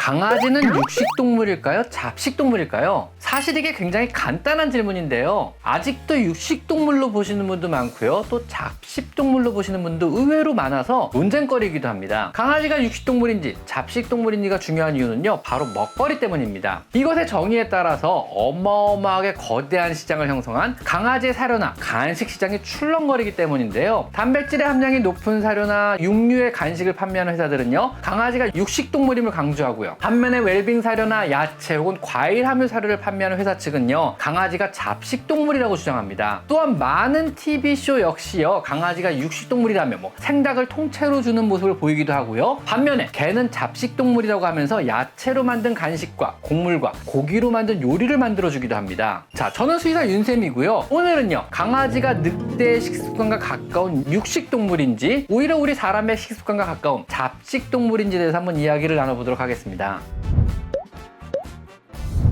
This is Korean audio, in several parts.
강아지는 육식 동물일까요? 잡식 동물일까요? 사실 이게 굉장히 간단한 질문인데요. 아직도 육식 동물로 보시는 분도 많고요. 또 잡식 동물로 보시는 분도 의외로 많아서 논쟁거리이기도 합니다. 강아지가 육식 동물인지 잡식 동물인지가 중요한 이유는요. 바로 먹거리 때문입니다. 이것의 정의에 따라서 어마어마하게 거대한 시장을 형성한 강아지의 사료나 간식 시장이 출렁거리기 때문인데요. 단백질의 함량이 높은 사료나 육류의 간식을 판매하는 회사들은요. 강아지가 육식 동물임을 강조하고요. 반면에 웰빙 사료나 야채 혹은 과일 함유 사료를 판매하는 회사 측은요. 강아지가 잡식 동물이라고 주장합니다. 또한 많은 TV쇼 역시요. 강아지가 육식 동물이라면 뭐 생닭을 통째로 주는 모습을 보이기도 하고요. 반면에 개는 잡식 동물이라고 하면서 야채로 만든 간식과 곡물과 고기로 만든 요리를 만들어 주기도 합니다. 자, 저는 수의사 윤쌤이고요. 오늘은요. 강아지가 늑대의 식습관과 가까운 육식 동물인지 오히려 우리 사람의 식습관과 가까운 잡식 동물인지에 대해서 한번 이야기를 나눠보도록 하겠습니다. 談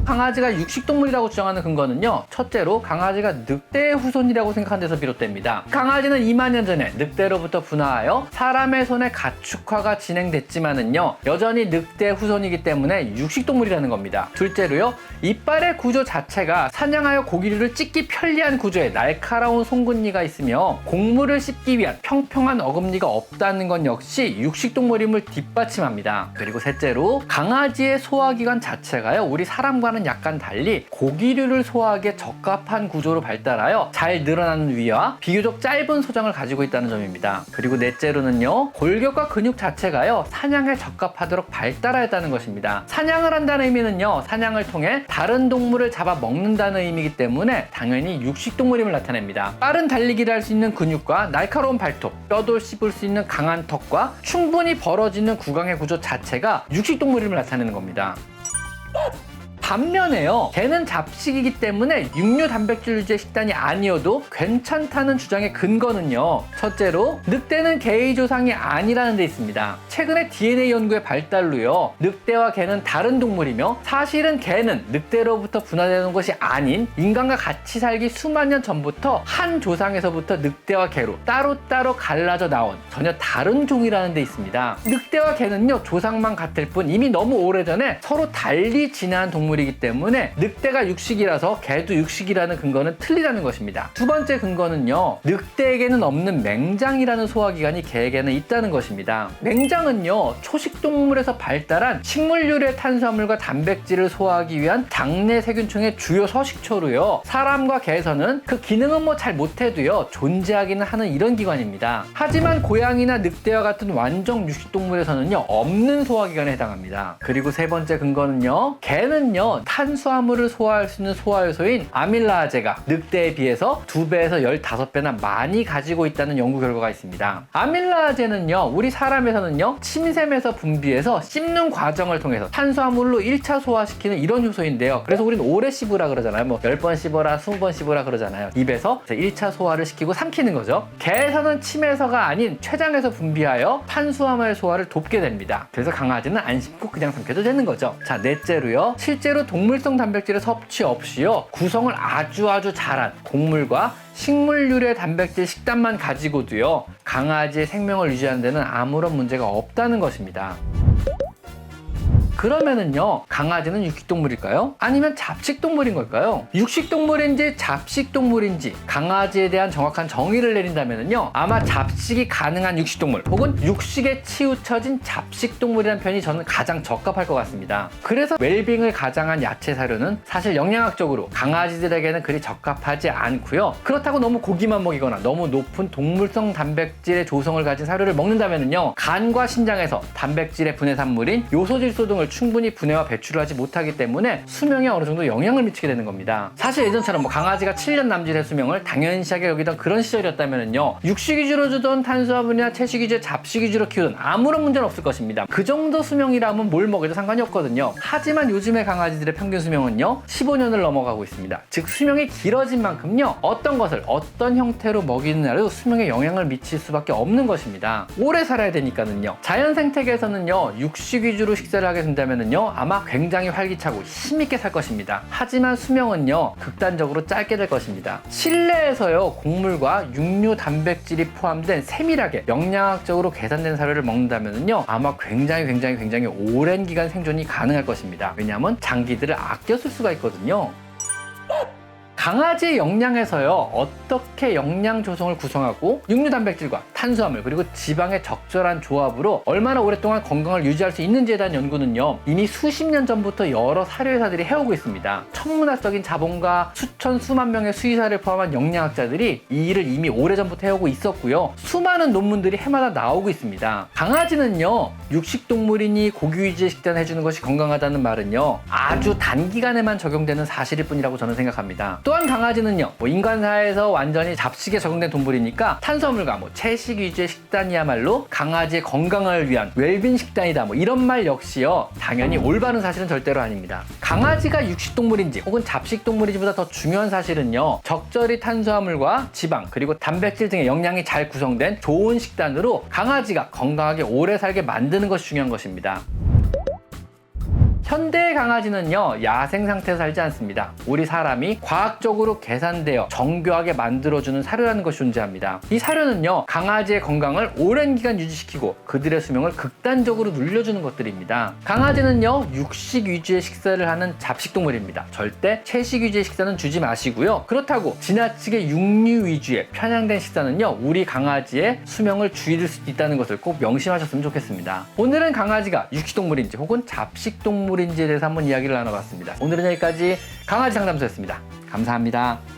강아지가 육식동물이라고 주장하는 근거는요. 첫째로 강아지가 늑대의 후손이라고 생각한 데서 비롯됩니다. 강아지는 2만 년 전에 늑대로부터 분화하여 사람의 손에 가축화가 진행됐지만은요. 여전히 늑대의 후손이기 때문에 육식동물이라는 겁니다. 둘째로요. 이빨의 구조 자체가 사냥하여 고기를 찢기 편리한 구조에 날카로운 송곳니가 있으며 곡물을 씹기 위한 평평한 어금니가 없다는 건 역시 육식동물임을 뒷받침합니다. 그리고 셋째로 강아지의 소화기관 자체가요. 우리 사람과는 약간 달리 고기류를 소화하기에 적합한 구조로 발달하여 잘 늘어나는 위와 비교적 짧은 소장을 가지고 있다는 점입니다. 그리고 넷째로는요. 골격과 근육 자체가요. 사냥에 적합하도록 발달하였다는 것입니다. 사냥을 한다는 의미는요. 사냥을 통해 다른 동물을 잡아 먹는다는 의미이기 때문에 당연히 육식 동물임을 나타냅니다. 빠른 달리기를 할 수 있는 근육과 날카로운 발톱, 뼈도 씹을 수 있는 강한 턱과 충분히 벌어지는 구강의 구조 자체가 육식 동물임을 나타내는 겁니다. 반면에요. 개는 잡식이기 때문에 육류 단백질 유지의 식단이 아니어도 괜찮다는 주장의 근거는요. 첫째로 늑대는 개의 조상이 아니라는 데 있습니다. 최근에 DNA 연구의 발달로요. 늑대와 개는 다른 동물이며 사실은 개는 늑대로부터 분화되는 것이 아닌 인간과 같이 살기 수만 년 전부터 한 조상에서부터 늑대와 개로 따로따로 갈라져 나온 전혀 다른 종이라는 데 있습니다. 늑대와 개는요. 조상만 같을 뿐 이미 너무 오래전에 서로 달리 진화한 동물이 기 때문에 늑대가 육식이라서 개도 육식이라는 근거는 틀리다는 것입니다. 두 번째 근거는요. 늑대에게는 없는 맹장이라는 소화기관이 개에게는 있다는 것입니다. 맹장은요. 초식 동물에서 발달한 식물류의 탄수화물과 단백질을 소화하기 위한 장내 세균총의 주요 서식처로요. 사람과 개에서는 그 기능은 뭐 잘 못해도요. 존재하기는 하는 이런 기관입니다. 하지만 고양이나 늑대와 같은 완전 육식 동물에서는요. 없는 소화기관에 해당합니다. 그리고 세 번째 근거는요. 개는요. 탄수화물을 소화할 수 있는 소화효소인 아밀라아제가 늑대에 비해서 2배에서 15배나 많이 가지고 있다는 연구 결과가 있습니다. 아밀라아제는요, 우리 사람에서는요, 침샘에서 분비해서 씹는 과정을 통해서 탄수화물로 1차 소화시키는 이런 효소인데요. 그래서 우리는 오래 씹으라 그러잖아요. 뭐 10번 씹어라, 20번 씹어라 그러잖아요. 입에서 1차 소화를 시키고 삼키는 거죠. 개에서는 침에서가 아닌 췌장에서 분비하여 탄수화물 소화를 돕게 됩니다. 그래서 강아지는 안 씹고 그냥 삼켜도 되는 거죠. 자, 넷째로요. 실제로 동물성 단백질의 섭취 없이요. 구성을 아주 아주 잘한 곡물과 식물류의 단백질 식단만 가지고도요. 강아지의 생명을 유지하는 데는 아무런 문제가 없다는 것입니다. 그러면은요, 강아지는 육식동물일까요? 아니면 잡식동물인 걸까요? 육식동물인지 잡식동물인지 강아지에 대한 정확한 정의를 내린다면은요, 아마 잡식이 가능한 육식동물 혹은 육식에 치우쳐진 잡식동물이라는 편이 저는 가장 적합할 것 같습니다. 그래서 웰빙을 가장한 야채 사료는 사실 영양학적으로 강아지들에게는 그리 적합하지 않고요. 그렇다고 너무 고기만 먹이거나 너무 높은 동물성 단백질의 조성을 가진 사료를 먹는다면은요, 간과 신장에서 단백질의 분해 산물인 요소질소 등을 충분히 분해와 배출을 하지 못하기 때문에 수명에 어느 정도 영향을 미치게 되는 겁니다. 사실 예전처럼 뭐 강아지가 7년 남짓의 수명을 당연시하게 여기던 그런 시절이었다면요. 육식 위주로 주던 탄수화물이나 채식 위주의 잡식 위주로 키우던 아무런 문제는 없을 것입니다. 그 정도 수명이라면 뭘 먹여도 상관이 없거든요. 하지만 요즘의 강아지들의 평균 수명은요. 15년을 넘어가고 있습니다. 즉 수명이 길어진 만큼요. 어떤 것을 어떤 형태로 먹이느냐로 수명에 영향을 미칠 수밖에 없는 것입니다. 오래 살아야 되니까는요. 자연 생태계에서는요. 육식 위주로 식사를 하게 된다 먹는다면요 아마 굉장히 활기차고 힘있게 살 것입니다. 하지만 수명은요 극단적으로 짧게 될 것입니다. 실내에서요 곡물과 육류 단백질이 포함된 세밀하게 영양학적으로 계산된 사료를 먹는다면요 아마 굉장히 굉장히 굉장히 오랜 기간 생존이 가능할 것입니다. 왜냐하면 장기들을 아껴 쓸 수가 있거든요. 강아지의 영양에서요 어떻게 영양 조성을 구성하고 육류 단백질과 탄수화물 그리고 지방의 적절한 조합으로 얼마나 오랫동안 건강을 유지할 수 있는지에 대한 연구는요 이미 수십 년 전부터 여러 사료회사들이 해오고 있습니다. 천문학적인 자본과 수천 수만 명의 수의사를 포함한 영양학자들이 이 일을 이미 오래전부터 해오고 있었고요. 수많은 논문들이 해마다 나오고 있습니다. 강아지는요 육식동물이니 고기 위주의 식단을 해주는 것이 건강하다는 말은요 아주 단기간에만 적용되는 사실일 뿐이라고 저는 생각합니다 또한 강아지는요 뭐 인간사회에서 완전히 잡식에 적용된 동물이니까 탄수화물과 뭐 채식 위주의 식단이야말로 강아지의 건강을 위한 웰빙 식단이다. 뭐 이런 말 역시요 당연히 올바른 사실은 절대로 아닙니다. 강아지가 육식동물인지 혹은 잡식동물인지보다 더 중요한 사실은요 적절히 탄수화물과 지방 그리고 단백질 등의 영양이 잘 구성된 좋은 식단으로 강아지가 건강하게 오래 살게 만드는 것이 중요한 것입니다 현대의 강아지는요 야생 상태에서 살지 않습니다. 우리 사람이 과학적으로 계산되어 정교하게 만들어주는 사료라는 것이 존재합니다. 이 사료는요 강아지의 건강을 오랜 기간 유지시키고 그들의 수명을 극단적으로 늘려주는 것들입니다. 강아지는요 육식 위주의 식사를 하는 잡식동물입니다. 절대 채식 위주의 식사는 주지 마시고요. 그렇다고 지나치게 육류 위주의 편향된 식사는요 우리 강아지의 수명을 줄일 수 있다는 것을 꼭 명심하셨으면 좋겠습니다. 오늘은 강아지가 육식동물인지 혹은 잡식 동물 인지에 대해서 한번 이야기를 나눠봤습니다. 오늘은 여기까지 강아지 상담소였습니다. 감사합니다.